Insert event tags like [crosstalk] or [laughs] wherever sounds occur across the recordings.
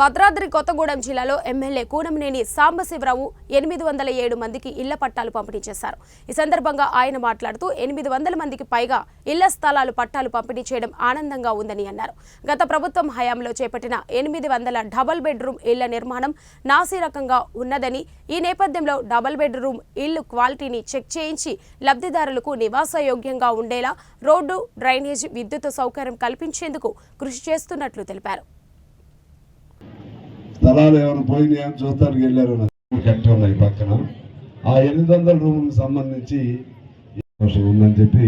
భద్రాద్రి కొత్తగూడెం జిల్లాలో ఎమ్మెల్యే కూనంనేని సాంబశివరావు ఎనిమిది వందల ఏడు మందికి ఇళ్ళ పట్టాలు పంపిణీ చేశారు. ఈ సందర్భంగా ఆయన మాట్లాడుతూ ఎనిమిది వందల మందికి పైగా ఇళ్ళ స్థలాలు పట్టాలు పంపిణీ చేయడం ఆనందంగా ఉందని అన్నారు. గత ప్రభుత్వం హయాంలో చేపట్టిన ఎనిమిది వందల డబల్ బెడ్రూమ్ ఇళ్ళ నిర్మాణం నాసిరకంగా ఉన్నదని ఈ నేపథ్యంలో డబల్ బెడ్రూమ్ ఇళ్ళు క్వాలిటీని చెక్ చేయించి లబ్ధిదారులకు నివాసయోగ్యంగా ఉండేలా రోడ్డు డ్రైనేజ్ విద్యుత్ సౌకర్యం కల్పించేందుకు కృషి చేస్తున్నట్లు తెలిపారు. స్థలాలు ఏమైనా పోయినాయో చూస్తానికి వెళ్ళారు. కట్టి ఉన్నాయి పక్కన. ఆ ఎనిమిది వందల రూములకు సంబంధించి ఉందని చెప్పి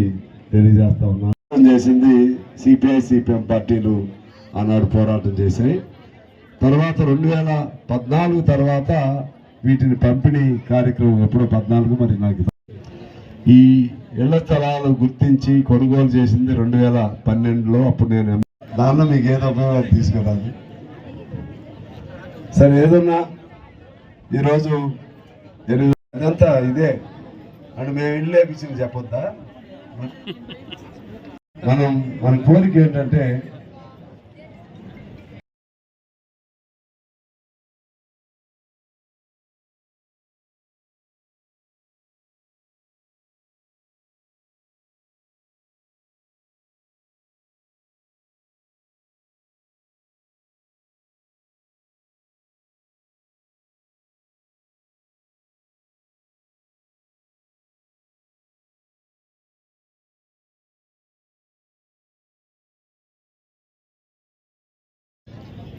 తెలియజేస్తా ఉన్నా. చేసింది సిపిఐ సిపిఎం పార్టీలు ఆనాడు పోరాటం చేశాయి. తర్వాత రెండు వేల పద్నాలుగు తర్వాత వీటిని పంపిణీ కార్యక్రమం ఎప్పుడో పద్నాలుగు మరి నాకు. ఈ ఇళ్ళ స్థలాలు గుర్తించి కొనుగోలు చేసింది రెండు వేల పన్నెండులో అప్పుడు నేను దానిలో మీకు ఏదో ఉపయోగాలు తీసుకురాదు. సరే ఏదన్నా ఈరోజు అదంతా ఇదే. అంటే మేము ఇల్లు లేపించింది చెప్పొద్దా? [laughs] మనం మన కోరిక ఏంటంటే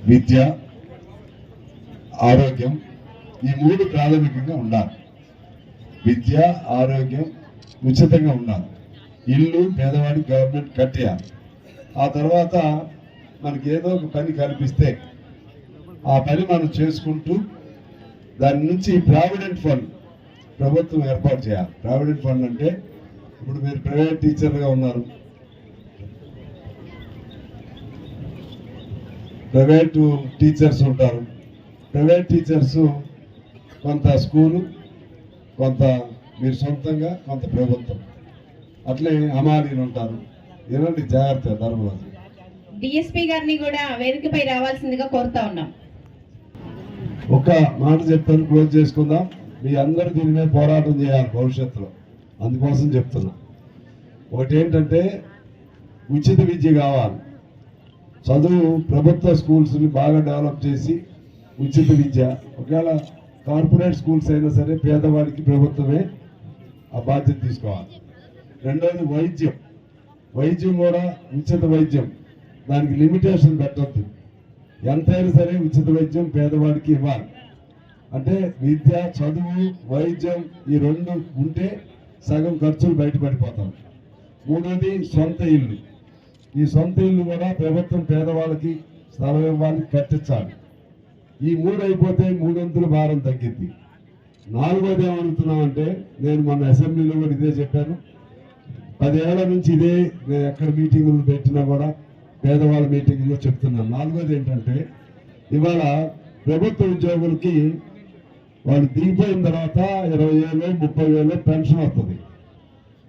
విద్య ఆరోగ్యం ఈ మూడు ప్రాథమికంగా ఉండాలి. విద్య ఆరోగ్యం ఉచితంగా ఉండాలి. ఇల్లు పేదవాడికి గవర్నమెంట్ కట్టేయాలి. ఆ తర్వాత మనకి ఏదో ఒక పని కల్పిస్తే ఆ పని మనం చేసుకుంటూ దాని నుంచి ప్రావిడెంట్ ఫండ్ ప్రభుత్వం ఏర్పాటు చేయాలి. ప్రావిడెంట్ ఫండ్ అంటే ఇప్పుడు మీరు ప్రైవేట్ టీచర్లుగా ఉన్నారు. ప్రైవేటు టీచర్స్ ఉంటారు. ప్రైవేట్ టీచర్స్ కొంత స్కూలు కొంత మీరు సొంతంగా కొంత ప్రభుత్వం. అట్లే అమాలీలు ఉంటారు. ఇలాంటి జాగ్రత్త ధర్మరాజు. డిఎస్పీ గారిని కూడా వేదికపై రావాల్సిందిగా కోరుతా ఉన్నాం. ఒక మాట చెప్తాను క్లోజ్ చేసుకుందాం. మీ అందరూ దీని మీద పోరాటం చేయాలి భవిష్యత్తులో. అందుకోసం చెప్తున్నా. ఒకటి ఏంటంటే ఉచిత విద్య కావాలి. చదువు ప్రభుత్వ స్కూల్స్ని బాగా డెవలప్ చేసి ఉచిత విద్య. ఒకవేళ కార్పొరేట్ స్కూల్స్ అయినా సరే పేదవాడికి ప్రభుత్వమే ఆ బాధ్యత తీసుకోవాలి. రెండవది వైద్యం. వైద్యం కూడా ఉచిత వైద్యం. దానికి లిమిటేషన్ పెట్టద్దు. ఎంతైనా సరే ఉచిత వైద్యం పేదవాడికి ఇవ్వాలి. అంటే విద్య చదువు వైద్యం ఈ రెండు ఉంటే సగం ఖర్చులు బయటపడిపోతాం. మూడోది సొంత ఇల్లు. ఈ సొంత ఇల్లు కూడా ప్రభుత్వం పేదవాళ్ళకి స్థలం ఇవ్వాలి కట్టించాలి. ఈ మూడు అయిపోతే మూడొంతుల భారం తగ్గింది. నాలుగోది ఏమనుకున్నామంటే నేను మన అసెంబ్లీలో కూడా ఇదే చెప్పాను. పదేళ్ళ నుంచి ఇదే నేను ఎక్కడ మీటింగులు పెట్టినా కూడా పేదవాళ్ళ మీటింగుల్లో చెప్తున్నాను నాలుగోది ఏంటంటే ఇవాళ ప్రభుత్వ ఉద్యోగులకి వాళ్ళు దిగిపోయిన తర్వాత ఇరవై వేలు ముప్పై వేలు పెన్షన్ వస్తుంది.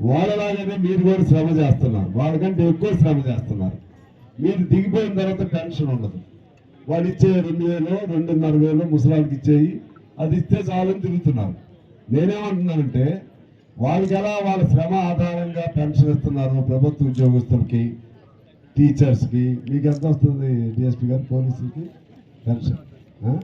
వాళ్ళలాగానే మీరు కూడా శ్రమ చేస్తున్నారు. వాళ్ళకంటే ఎక్కువ శ్రమ చేస్తున్నారు. మీరు దిగిపోయిన తర్వాత పెన్షన్ ఉండదు. వాళ్ళు ఇచ్చే రెండు వేలు రెండున్నర వేలు ముసలానికి ఇచ్చేయి. అది ఇస్తే చాలని తిరుగుతున్నారు. నేనేమంటున్నానంటే వాళ్ళకి ఎలా వాళ్ళ శ్రమ ఆధారంగా పెన్షన్ ఇస్తున్నారు ప్రభుత్వ ఉద్యోగస్తులకి టీచర్స్కి? మీకు ఎంత వస్తుంది డిఎస్పీ గారు పోలీసులకి పెన్షన్?